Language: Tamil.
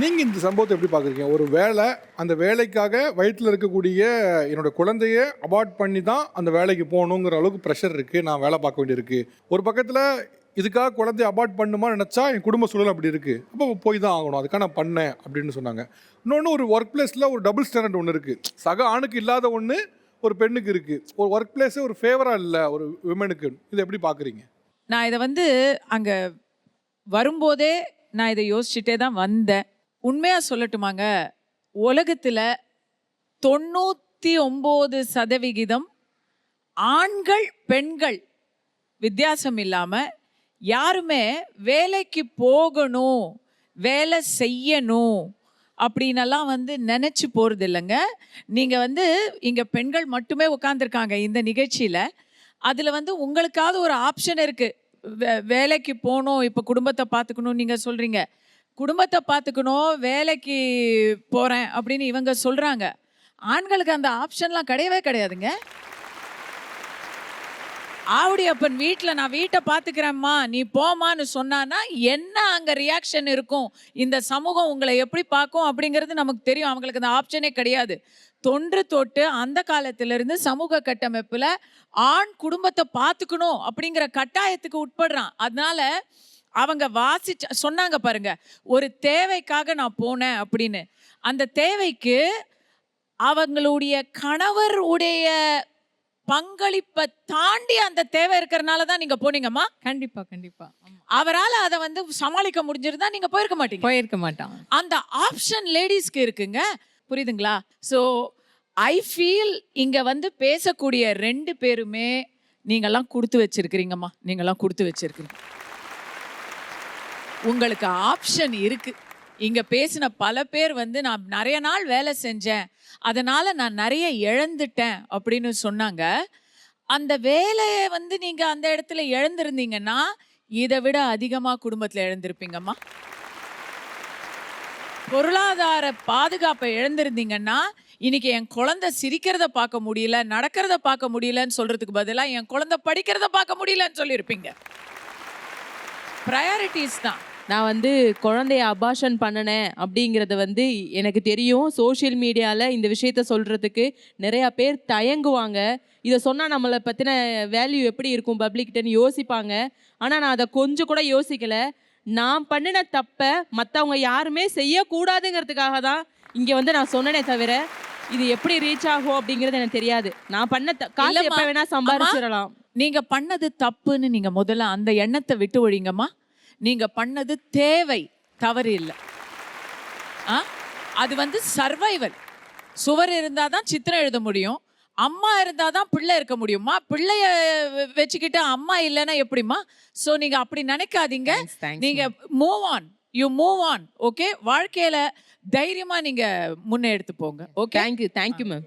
நீங்கள் இந்த சம்பவத்தை எப்படி பார்க்குறீங்க? ஒரு வேலை அந்த வேலைக்காக வயிற்றில் இருக்கக்கூடிய என்னோட குழந்தைய அபார்ட் பண்ணி தான் அந்த வேலைக்கு போகணுங்கிற அளவுக்கு ப்ரெஷர் இருக்குது நான் வேலை பார்க்க வேண்டியிருக்கு. ஒரு பக்கத்தில் இதுக்காக குழந்தைய அபார்ட் பண்ணுமா நினச்சா என் குடும்ப சூழல் அப்படி இருக்குது அப்போ போய் தான் ஆகணும். அதுக்காக நான் பண்ணேன் அப்படின்னு சொன்னாங்க. இன்னொன்று ஒரு ஒர்க் பிளேஸில் ஒரு டபுள் ஸ்டாண்டர்ட் ஒன்று இருக்குது சக ஆணுக்கு இல்லாத ஒன்று ஒரு பெண்ணுக்கு இருக்குது ஒரு ஒர்க் பிளேஸே ஒரு ஃபேவராக இல்லை ஒரு விமனுக்கு இதை எப்படி பார்க்குறீங்க? நான் இதை வந்து அங்கே வரும்போதே நான் இதை யோசிச்சுட்டே தான் வந்தேன். உண்மையாக சொல்லட்டுமாங்க? உலகத்தில் தொண்ணூற்றி ஒம்பது சதவிகிதம் ஆண்கள் பெண்கள் வித்தியாசம் இல்லாமல் யாருமே வேலைக்கு போகணும் வேலை செய்யணும் அப்படின்னெல்லாம் வந்து நினச்சி போகிறது இல்லைங்க. நீங்கள் வந்து இங்கே பெண்கள் மட்டுமே உட்காந்துருக்காங்க இந்த நிகழ்ச்சியில். அதில் வந்து உங்களுக்காவது ஒரு ஆப்ஷன் இருக்குது வே வேலைக்கு போகணும் இப்போ குடும்பத்தை பார்த்துக்கணும் நீங்கள் சொல்கிறீங்க குடும்பத்தை பார்த்துக்கணும் வேலைக்கு போகிறேன் அப்படின்னு இவங்க சொல்கிறாங்க ஆண்களுக்கு அந்த ஆப்ஷன்லாம் கிடையவே கிடையாதுங்க. ஆவுடி அப்பன் வீட்டில் நான் வீட்டை பார்த்துக்கிறேம்மா நீ போமான்னு சொன்னான்னா என்ன அங்கே ரியாக்ஷன் இருக்கும்? இந்த சமூகம் உங்களை எப்படி பார்க்கும் அப்படிங்கிறது நமக்கு தெரியும். அவங்களுக்கு அந்த ஆப்ஷனே கிடையாது. தொன்று தொட்டு அந்த காலத்திலிருந்து சமூக கட்டமைப்பில் ஆண் குடும்பத்தை பார்த்துக்கணும் அப்படிங்கிற கட்டாயத்துக்கு உட்படுறான். அதனால அவங்க வாசிச்ச சொன்னாங்க பாருங்க ஒரு தேவைக்காக நான் போனேன் அப்படின்னு. அந்த தேவைக்கு அவங்களுடைய கணவர் உடைய பங்களிப்பை தாண்டி அந்த தேவை இருக்கிறனால தான் நீங்க போனீங்கம்மா? கண்டிப்பா கண்டிப்பா. அவரால் அதை வந்து சமாளிக்க முடிஞ்சிருந்தா நீங்க போயிருக்க மாட்டீங்க. போயிருக்க மாட்டான் அந்த ஆப்ஷன் லேடிஸ்க்கு இருக்குங்க. புரியுதுங்களா? ஸோ ஐ ஃபீல் இங்க வந்து பேசக்கூடிய ரெண்டு பேருமே நீங்கெல்லாம் கொடுத்து வச்சிருக்கிறீங்கம்மா. நீங்கெல்லாம் கொடுத்து வச்சிருக்கிறீங்க. உங்களுக்கு ஆப்ஷன் இருக்கு. இங்க பேசின பல பேர் வந்து நான் நிறைய நாள் வேலை செஞ்சேன். அதனால நான் நிறைய இழந்துட்டேன். அப்படின்னு சொன்னாங்க. அந்த வேலையை வந்து நீங்க அந்த இடத்துல இழந்திருந்தீங்கன்னா இதை விட அதிகமா குடும்பத்துல இழந்திருப்பீங்கம்மா. பொருளாதார பாதுகாப்பை இழந்திருந்தீங்கன்னா இன்னைக்கு என் குழந்தை சிரிக்கிறத பார்க்க முடியல நடக்கிறத பார்க்க முடியலன்னு சொல்றதுக்கு பதிலாக என் குழந்தை படிக்கிறத பார்க்க முடியலன்னு சொல்லியிருப்பீங்க. ப்ரையாரிட்டிஸ் தான். நான் வந்து குழந்தைய அபாஷன் பண்ணினேன் அப்படிங்கிறத வந்து எனக்கு தெரியும். சோஷியல் மீடியாவில் இந்த விஷயத்த சொல்கிறதுக்கு நிறையா பேர் தயங்குவாங்க. இதை சொன்னால் நம்மளை பற்றின வேல்யூ எப்படி இருக்கும் பப்ளிக்கிட்டன்னு யோசிப்பாங்க. ஆனால் நான் அதை கொஞ்சம் கூட யோசிக்கலை. நான் பண்ணின தப்பை மற்றவங்க யாருமே செய்யக்கூடாதுங்கிறதுக்காக தான் இங்கே வந்து நான் சொன்னனே தவிர இது எப்படி ரீச் ஆகும் அப்படிங்கிறது எனக்கு தெரியாது. நான் பண்ண த- காசு. எப்போ வேணா சம்பாரிச்சிடலாம். நீங்க பண்ணது தப்புன்னு நீங்க முதல்ல அந்த எண்ணத்தை விட்டு ஒழிங்கம்மா. நீங்க பண்ணது தேவை தவறு இல்லை. ஆ? அது வந்து சர்வைவல் சுவர் இருந்தால் தான் சித்திரம் எழுத முடியும். அம்மா இருந்தால் தான் பிள்ளை இருக்க முடியுமா? பிள்ளைய வச்சுக்கிட்டு அம்மா இல்லைன்னா எப்படிம்மா? ஸோ நீங்க அப்படி நினைக்காதீங்க. Thanks, thanks, நீங்க move on you move on okay வாழ்க்கையில தைரியமா நீங்க முன்னே எடுத்து போங்க ஓகே தேங்க்யூ தேங்க்யூ மேம்